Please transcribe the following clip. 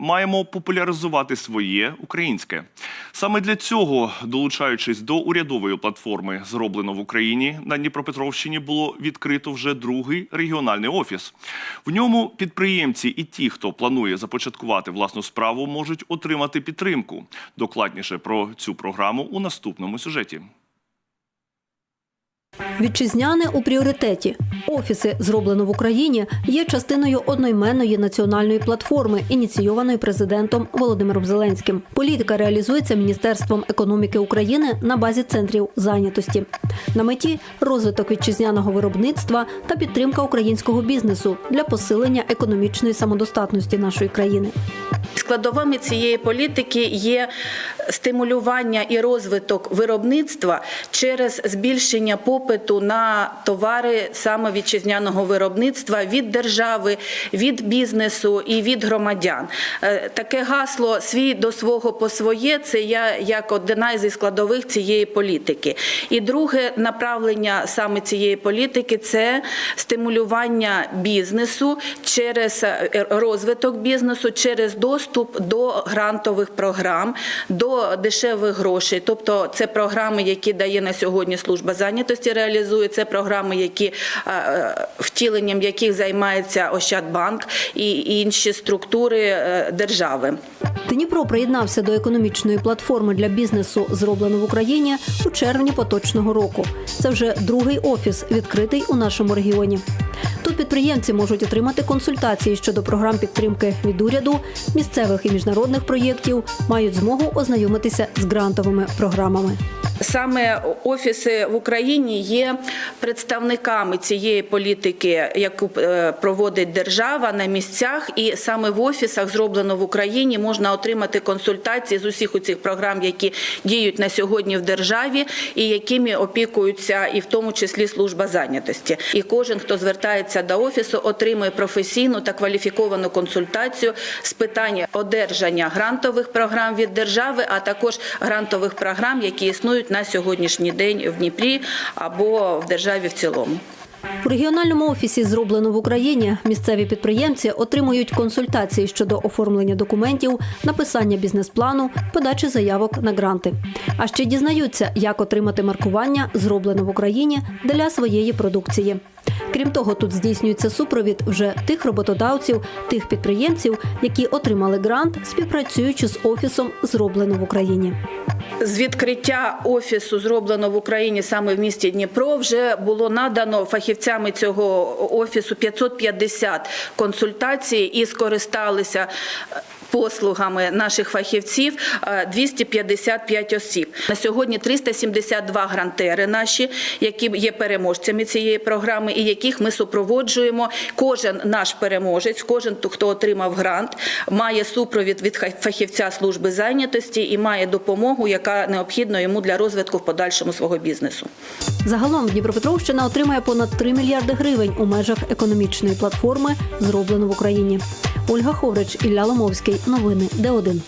Маємо популяризувати своє українське. Саме для цього, долучаючись до урядової платформи, зроблено в Україні на Дніпропетровщині, було відкрито вже другий регіональний офіс. В ньому підприємці і ті, хто планує започаткувати власну справу, можуть отримати підтримку. Докладніше про цю програму у наступному сюжеті. Вітчизняне у пріоритеті. Офіси, зроблено в Україні, є частиною одноіменної національної платформи, ініційованої президентом Володимиром Зеленським. Політика реалізується Міністерством економіки України на базі центрів зайнятості. На меті розвиток вітчизняного виробництва та підтримка українського бізнесу для посилення економічної самодостатності нашої країни. Складовими цієї політики є стимулювання і розвиток виробництва через збільшення попиту на товари саме вітчизняного виробництва від держави, від бізнесу і від громадян. Е, Таке гасло свій до свого по своє це я як одна зі складових цієї політики. І друге направлення саме цієї політики це стимулювання бізнесу через е, розвиток бізнесу, через доступ до грантових програм, до дешевих грошей. Тобто це програми, які дає на сьогодні служба зайнятості, реалізує це програми, які е, е, втіленням яких займається Ощадбанк і інші структури е, держави. Дніпро приєднався до економічної платформи для бізнесу, зроблено в Україні у червні поточного року. Це вже другий офіс, відкритий у нашому регіоні. Тут підприємці можуть отримати консультації щодо програм підтримки від уряду, місцевих і міжнародних проєктів, мають змогу ознайомитися з грантовими програмами. Саме офіси в Україні є представниками цієї політики, яку е, проводить держава на місцях, і саме в офісах зроблено в Україні можна отримати консультації з усіх у цих програм, які діють на сьогодні в державі, і якими опікуються, і в тому числі служба зайнятості. І кожен, хто звертається до офісу, отримує професійну та кваліфіковану консультацію з питань одержання грантових програм від держави, а також грантових програм, які існують на сьогоднішній день в Дніпрі або в державі в цілому. У регіональному офісі зроблено в Україні місцеві підприємці отримують консультації щодо оформлення документів, написання бізнес-плану, подачі заявок на гранти. А ще дізнаються, як отримати маркування зроблено в Україні для своєї продукції. Крім того, тут здійснюється супровід вже тих роботодавців, тих підприємців, які отримали грант, співпрацюючи з офісом зроблено в Україні. З відкриття офісу зроблено в Україні саме в місті Дніпро вже було надано фахівцями цього офісу 550 консультацій і скористалися послугами наших фахівців е, 255 осіб. На сьогодні 372 грантери наші, які є переможцями цієї програми, і яких ми супроводжуємо. Кожен наш переможець, кожен хто отримав грант, має супровід від фахівця служби зайнятості і має допомогу, яка необхідна йому для розвитку в подальшому свого бізнесу. Загалом Дніпропетровщина отримає понад 3 мільярди гривень у межах економічної платформи зроблено в Україні. Ольга Ховрич, Ілля Ломовський. Новини Д1.